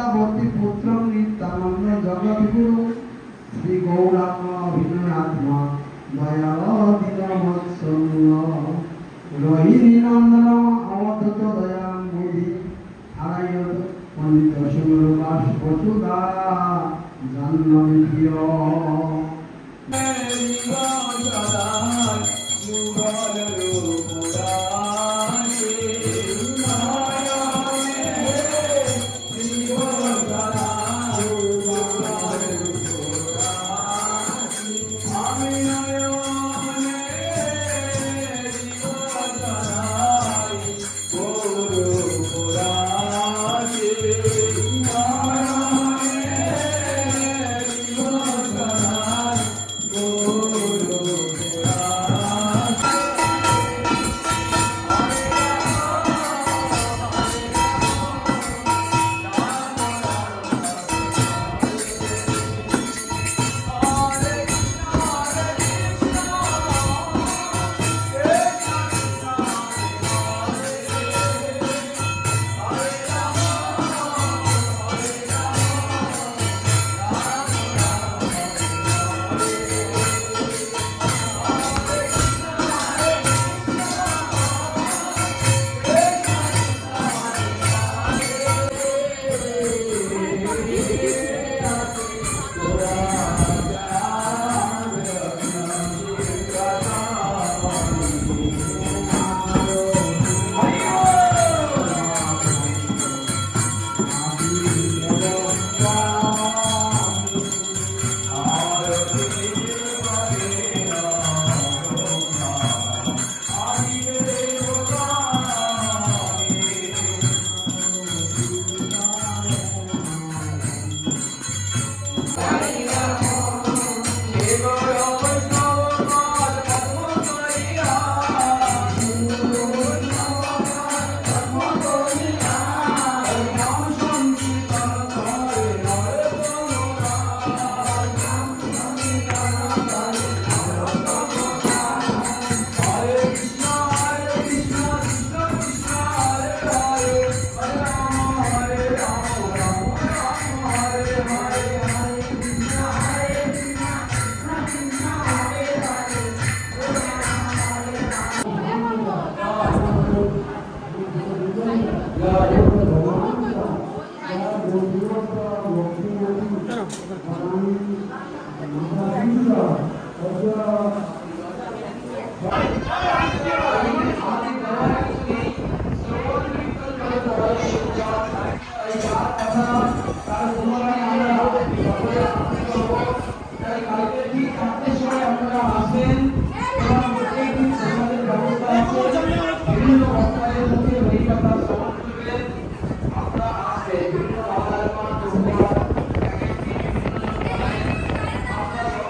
সদাবতী পুত্র নিত্যানন্দ জগদ্গুরু শ্রী গৌরাঙ্গ অভিনয়াত্মা রহিনন্দন অবদত দয়াম বুধি আরায়ত পণ্ডিত সুরবাস বসুদা জন্মে প্রিয় মেরি বাজার যুগল রূপ। 감사합니다.